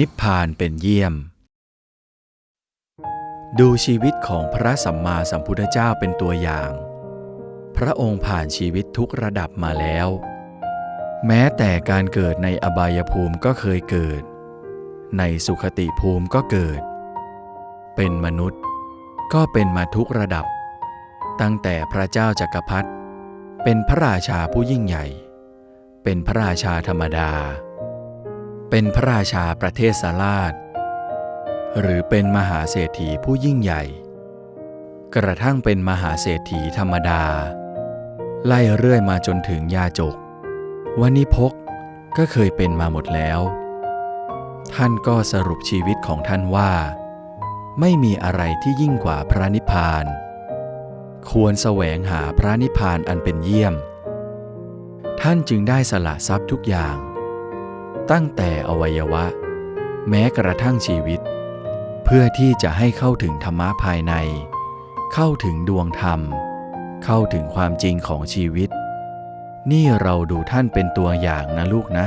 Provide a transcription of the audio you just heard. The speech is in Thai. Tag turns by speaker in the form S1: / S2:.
S1: นิพพานเป็นเยี่ยม ดูชีวิตของพระสัมมาสัมพุทธเจ้าเป็นตัวอย่าง พระองค์ผ่านชีวิตทุกระดับมาแล้ว แม้แต่การเกิดในอบายภูมิก็เคยเกิด ในสุขติภูมิก็เกิด เป็นมนุษย์ก็เป็นมาทุกระดับ ตั้งแต่พระเจ้าจักรพรรดิเป็นพระราชาผู้ยิ่งใหญ่ เป็นพระราชาธรรมดา เป็นพระราชาประเทศสาราชหรือเป็นมหาเศรษฐีผู้ยิ่งใหญ่ กระทั่งเป็นมหาเศรษฐีธรรมดา ไล่เรื่อยมาจนถึงยาจกวันิพกก็เคยเป็นมาหมดแล้ว ท่านก็สรุปชีวิตของท่านว่า ไม่มีอะไรที่ยิ่งกว่าพระนิพพาน ควรแสวงหาพระนิพพานอันเป็นเยี่ยม ท่านจึงได้สละทรัพย์ทุกอย่าง ตั้งแต่อวัยวะ แม้กระทั่งชีวิต เพื่อที่จะให้เข้าถึงธรรมะภายใน เข้าถึงดวงธรรม เข้าถึงความจริงของชีวิต นี่เราดูท่านเป็นตัวอย่างนะลูกนะ